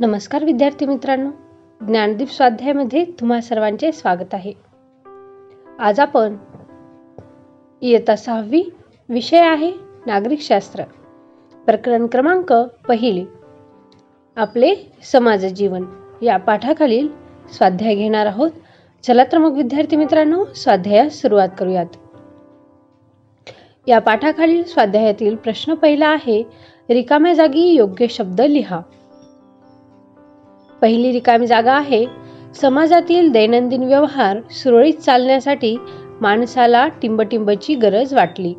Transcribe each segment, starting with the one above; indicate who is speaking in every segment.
Speaker 1: नमस्कार विद्यार्थी मित्रांनो. ज्ञानदीप स्वाध्यायामध्ये तुम्हा सर्वांचे स्वागत आहे. आज आपण इयत्ता सहावी विषय आहे नागरिकशास्त्र प्रकरण क्रमांक पहिली. आपले समाज जीवन. या पाठाखालील स्वाध्याय घेणार आहोत. चला तर मग विद्यार्थी मित्रांनो स्वाध्यायास सुरुवात करूयात. या पाठाखालील स्वाध्यायातील प्रश्न पहिला आहे रिकाम्या जागी योग्य शब्द लिहा. पहिली रिकामी जागा आहे. समाजातील दैनंदिन व्यवहार सुरळीत चालण्यासाठी माणसाला टिंबटिंबची गरज वाटली.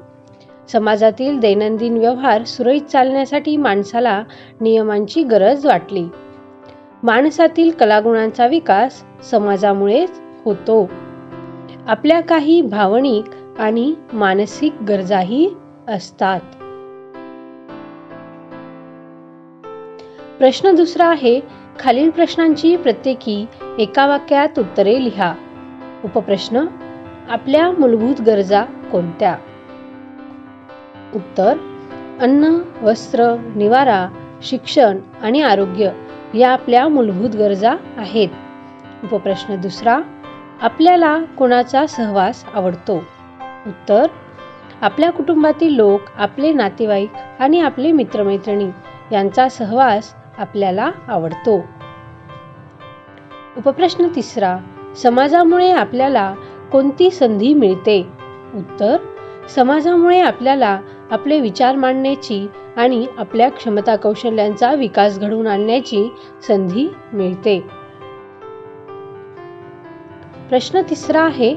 Speaker 1: समाजातील दैनंदिन व्यवहार सुरळीत चालण्यासाठी माणसाला नियमांची गरज वाटली. माणसातील कलागुणांचा विकास समाजामुळेच होतो. आपल्या काही भावनिक आणि मानसिक गरजाही असतात. प्रश्न दुसरा आहे खालील प्रश्नांची प्रत्येकी एका वाक्यात उत्तरे लिहा. उपप्रश्न आपल्या मूलभूत गरजा कोणत्या? उत्तर अन्न वस्त्र निवारा शिक्षण आणि आरोग्य या आपल्या मूलभूत गरजा आहेत. उपप्रश्न दुसरा आपल्याला कोणाचा सहवास आवडतो? उत्तर आपल्या कुटुंबातील लोक आपले नातेवाईक आणि आपले मित्रमैत्रिणी यांचा सहवास आपल्याला आवडतो. उपप्रश्न तिसरा समाजामुळे आपल्याला कोणती संधी मिळते? उत्तर समाजामुळे आपल्याला आपले विचार मांडण्याची आणि आपल्या क्षमता कौशल्यांचा विकास घडवून आणण्याची संधी मिळते. प्रश्न तिसरा आहे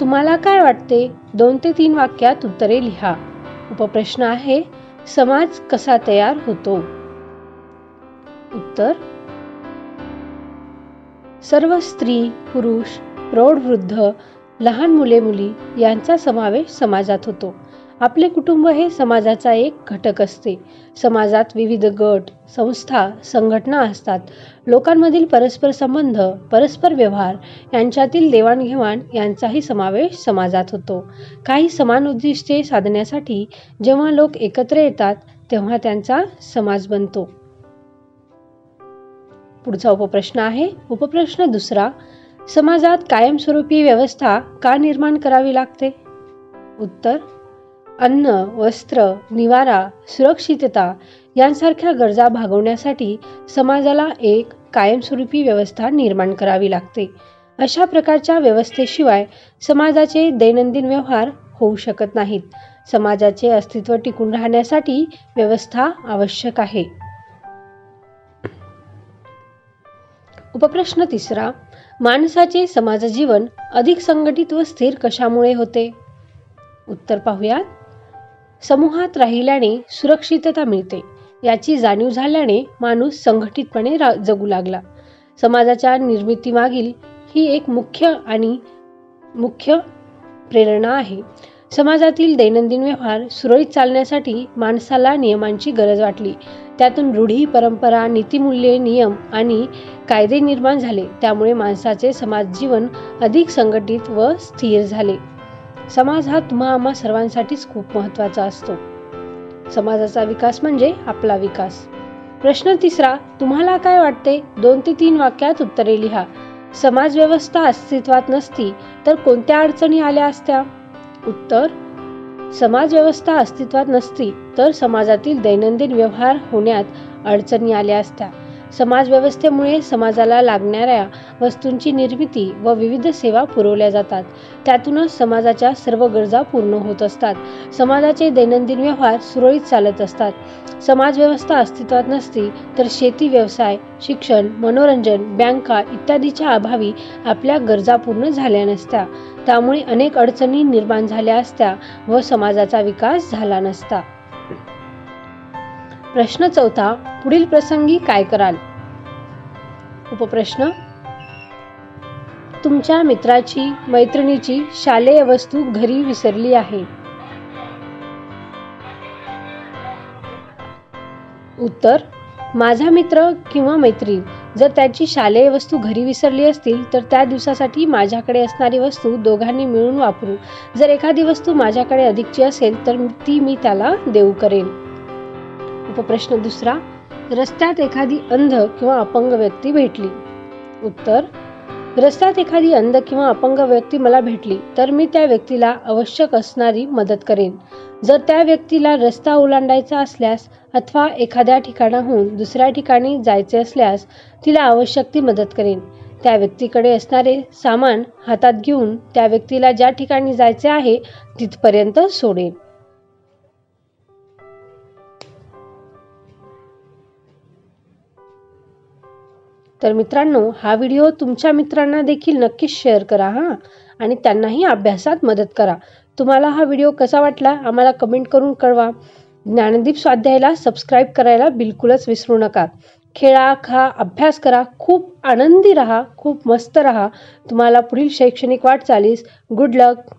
Speaker 1: तुम्हाला काय वाटते? दोन ते तीन वाक्यात उत्तरे लिहा. उपप्रश्न आहे समाज कसा तयार होतो? उत्तर? सर्व स्त्री पुरुष प्रौढ वृद्ध लहान मुले मुली यांचा समावेश समाजात होतो. आपले कुटुंब हे समाजाचा एक घटक असते. समाजात विविध गट संस्था संघटना असतात. लोकांमधील परस्पर संबंध परस्पर व्यवहार यांच्यातील देवाणघेवाण यांचाही समावेश समाजात होतो. काही समान उद्दिष्टे साधण्यासाठी जेव्हा लोक एकत्र येतात तेव्हा त्यांचा समाज बनतो. पुढचा उपप्रश्न आहे. उपप्रश्न दुसरा समाजात कायमस्वरूपी व्यवस्था का निर्माण करावी लागते? उत्तर अन्न वस्त्र निवारा सुरक्षितता यांसारख्या गरजा भागवण्यासाठी समाजाला एक कायमस्वरूपी व्यवस्था निर्माण करावी लागते. अशा प्रकारच्या व्यवस्थेशिवाय समाजाचे दैनंदिन व्यवहार होऊ शकत नाहीत. समाजाचे अस्तित्व टिकून राहण्यासाठी व्यवस्था आवश्यक आहे. उपप्रश्न तिसरा माणसाचे समाजजीवन अधिक संघटित व स्थिर कशामुळे होते? उत्तर पाहूयात. समूहात राहिल्याने सुरक्षितता मिळते. याची जाणीव झाल्याने माणूस संघटितपणे रा जगू लागला. समाजाच्या निर्मितीमागील ही एक मुख्य आणि मुख्य प्रेरणा आहे. समाजातील दैनंदिन व्यवहार सुरळीत चालण्यासाठी माणसाला नियमांची गरज वाटली. त्यातून रूढी परंपरा नीतिमूल्ये नियम आणि कायदे निर्माण झाले. त्यामुळे माणसाचे समाज जीवन अधिक संघटित व स्थिर झाले. समाज हा तुम्हा आम्हा सर्वांसाठीच खूप महत्त्वाचा असतो. समाजाचा विकास म्हणजे आपला विकास. प्रश्न तिसरा तुम्हाला काय वाटते? दोन ते तीन वाक्यात उत्तरे लिहा. समाज व्यवस्था अस्तित्वात नसती तर कोणत्या अडचणी आल्या असत्या? उत्तर समाज व्यवस्था अस्तित्वात नसती तर समाजातील दैनंदिन व्यवहार होण्यात अडचणी आल्या असत्या. समाजव्यवस्थेमुळे समाजाला लागणाऱ्या वस्तूंची निर्मिती व विविध सेवा पुरवल्या जातात. त्यातूनच समाजाच्या सर्व गरजा पूर्ण होत असतात. समाजाचे दैनंदिन व्यवहार सुरळीत चालत असतात. समाजव्यवस्था अस्तित्वात नसती तर शेती व्यवसाय शिक्षण मनोरंजन बँका इत्यादीच्या अभावी आपल्या गरजा पूर्ण झाल्या नसत्या. त्यामुळे अनेक अडचणी निर्माण झाल्या असत्या व समाजाचा विकास झाला नसता. प्रश्न चौथा पुढील प्रसंगी काय कराल? उपप्रश्न तुमच्या मित्राची मैत्रिणीची शालेय वस्तू घरी विसरली आहे. उत्तर माझा मित्र किंवा मैत्रीण जर त्याची शालेय वस्तू घरी विसरली असतील तर त्या दिवसासाठी माझ्याकडे असणारी वस्तू दोघांनी मिळून वापरू जर एखादी वस्तू माझ्याकडे अधिकची असेल तर ती मी त्याला देऊ करेन. उपप्रश्न दुसरा रस्त्यात एखादी अंध किंवा अपंग व्यक्ती भेटली. उत्तर रस्त्यात एखादी अंध किंवा अपंग व्यक्ती मला भेटली तर मी त्या व्यक्तीला आवश्यक असणारी मदत करेन. जर त्या व्यक्तीला रस्ता ओलांडायचा असल्यास अथवा एखाद्या ठिकाणाहून दुसऱ्या ठिकाणी जायचे असल्यास तिला आवश्यक ती मदत करेन. त्या व्यक्तीकडे असणारे सामान हातात घेऊन त्या व्यक्तीला ज्या ठिकाणी जायचे आहे तिथपर्यंत सोडेन. तर मित्रांनो हा व्हिडिओ तुमच्या मित्रांना देखील नक्कीच शेअर करा हां. आणि त्यांनाही अभ्यासात मदत करा. तुम्हाला हा व्हिडिओ कसा वाटला आम्हाला कमेंट करून कळवा. ज्ञानदीप स्वाध्यायला सबस्क्राईब करायला बिलकुलच विसरू नका. खेळा खा अभ्यास करा. खूप आनंदी राहा खूप मस्त राहा. तुम्हाला पुढील शैक्षणिक वाटचालीस गुड लक